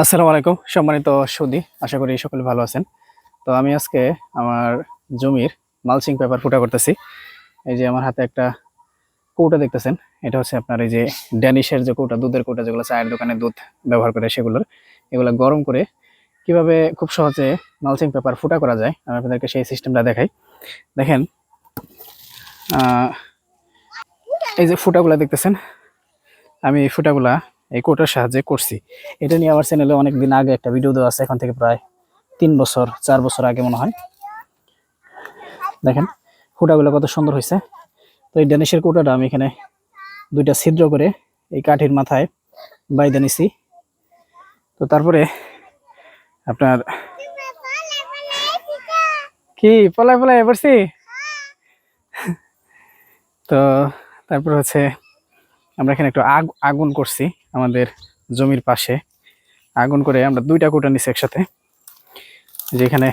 আসসালামু আলাইকুম, সম্মানিত সুদী, আশা করি সকলে ভালো আছেন। তো আমি আজকে আমার জমির মালচিং পেপার ফুটা করতেছি। এই যে আমার হাতে একটা কৌটা দেখতেছেন, এটা হচ্ছে আপনার এই যে ড্যানিশের যে কৌটা, দুধের কৌটা যেগুলো চায়ের দোকানে দুধ ব্যবহার করে সেগুলোর, এগুলো গরম করে কীভাবে খুব সহজে মালচিং পেপার ফুটা করা যায়, আমি আপনাদেরকে সেই সিস্টেমটা দেখাই। দেখেন এই যে ফুটাগুলা দেখতেছেন, আমি এই ফুটাগুলা এই কোটার সাহায্যে করছি। এটা নিয়ে আমার চ্যানেলে অনেক দিন আগে একটা ভিডিও দেওয়া আছে, এখন থেকে প্রায় তিন বছর, চার বছর আগে মনে হয়। দেখেন কোটাগুলো কত সুন্দর হয়েছে। তো এই ড্যানিশের কোটাটা আমি এখানে দুইটা ছিদ্র করে এই কাঠির মাথায় বাইদে নিছি। তো তারপরে আপনার কি? পলায় পলায় পড়ছি? তো তারপর হচ্ছে আমরা এখানে একটু আগ আগুন করছি। আমাদের জমির পাশে আগুন করে আমরা দুইটা কোটা নিছি একসাথে। যেখানে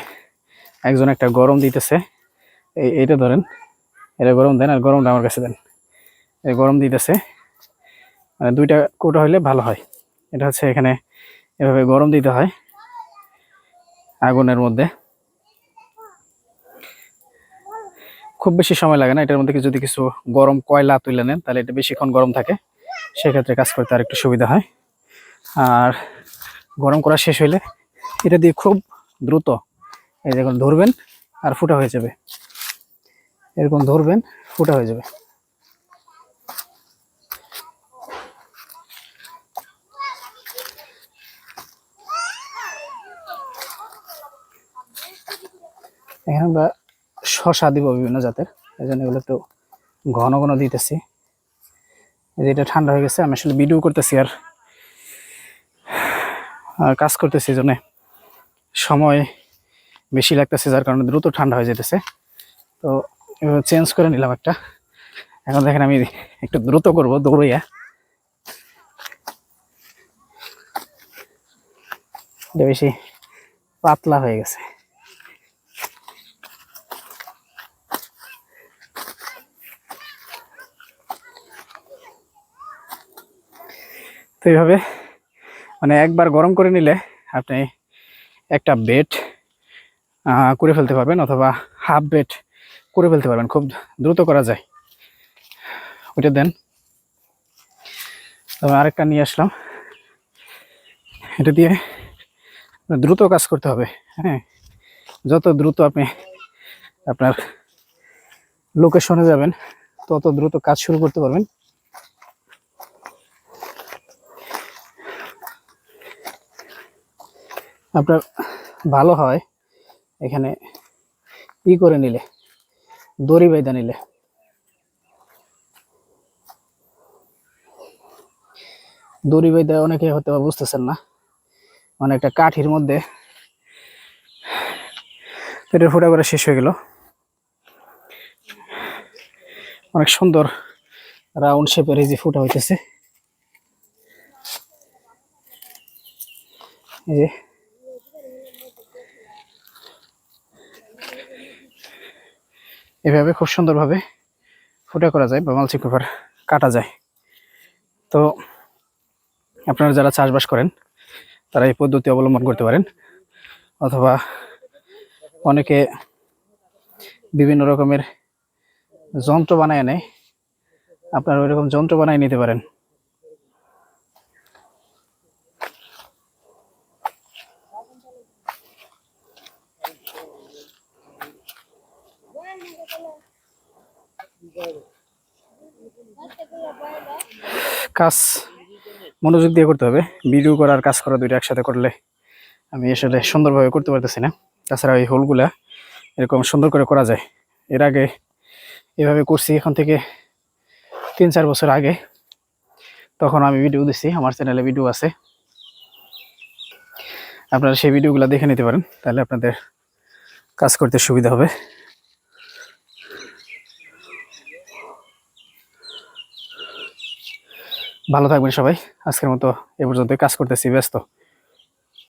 একজন একটা গরম দিতেছে। এই এইটা ধরেন, এটা গরম দেন আর গরমটা আমার কাছে দেন। এই গরম দিতেছে মানে দুইটা কোটা হইলে ভালো হয়। এটা হচ্ছে এখানে এভাবে গরম দিতে হয় আগুনের মধ্যে। খুব বেশি সময় লাগে না, এটার মধ্যে যদি কিছু গরম কয়লা তুলে নেন, তাহলে এটা বেশিক্ষণ গরম থাকে। সেক্ষেত্রে কাজ করতে আর একটু সুবিধা হয়। আর গরম করা শেষ হইলে এটা দিয়ে খুব দ্রুত এই দেখুন ধরবেন আর ফুটা হয়ে যাবে। এরকম ধরবেন, ফুটা হয়ে যাবে। এখানে আমরা শশা দিব বিভিন্ন জাতের, এই জন্য এগুলো একটু ঘন ঘন দিতেছি। যে এটা ঠান্ডা হয়ে গেছে, আমি আসলে ভিডিও করতেছি আর কাজ করতেছি জন্য। সময় বেশি লাগতেছে, যার কারণে দ্রুত ঠান্ডা হয়ে যেতেছে। তো চেঞ্জ করে নিলাম একটা। এখন দেখেন আমি একটু দ্রুত করব, দৌড়াইয়া। বেশি পাতলা হয়ে গেছে। তো এইভাবে মানে একবার গরম করে নিলে আপনি একটা বেড করে ফেলতে পারবেন অথবা হাফ বেড করে ফেলতে পারবেন। খুব দ্রুত করা যায়। ওইটা দেন। তবে আরেকটা নিয়ে আসলাম। এটা দিয়ে দ্রুত কাজ করতে হবে হ্যাঁ। যত দ্রুত আপনি আপনার লোকেশনে যাবেন, তত দ্রুত কাজ শুরু করতে পারবেন। আপনার ভালো হয়, এখানে ই করে নিলে, দড়ি বেঁধে নিলে। দড়ি বেঁধে অনেকে হয়তো বা বুঝতেছেন না মানে একটা কাঠির মধ্যে পেটের ফোটা করে শেষ হয়ে গেল। অনেক সুন্দর রাউন্ড শেপের এই যে ফুটা হইতেছে। এই যে এভাবে খুব সুন্দরভাবে ফুটা করা যায় বা মালচিং পেপার কাটা যায়। তো আপনারা যারা চাষবাস করেন, তারা এই পদ্ধতি অবলম্বন করতে পারেন। অথবা অনেকে বিভিন্ন রকমের যন্ত্র বানায় নেয় আপনারা ওইরকম যন্ত্র বানায় নিতে পারেন। কাজ মনোযোগ দিয়ে করতে হবে। ভিডিও করার কাজ করা দুইটা একসাথে করলে আমি আসলে সুন্দরভাবে করতে পারতেছি না। তাছাড়া এই হোলগুলা এরকম সুন্দর করে করা যায়। এর আগে এভাবে করছি, এখন থেকে তিন চার বছর আগে। তখন আমি ভিডিও দিছি, আমার চ্যানেলে ভিডিও আছে। আপনারা সেই ভিডিওগুলো দেখে নিতে পারেন, তাহলে আপনাদের কাজ করতে সুবিধা হবে। ভালো থাকবেন সবাই। আজকের মতো এ পর্যন্ত কাজ করতেছি ব্যস্ত।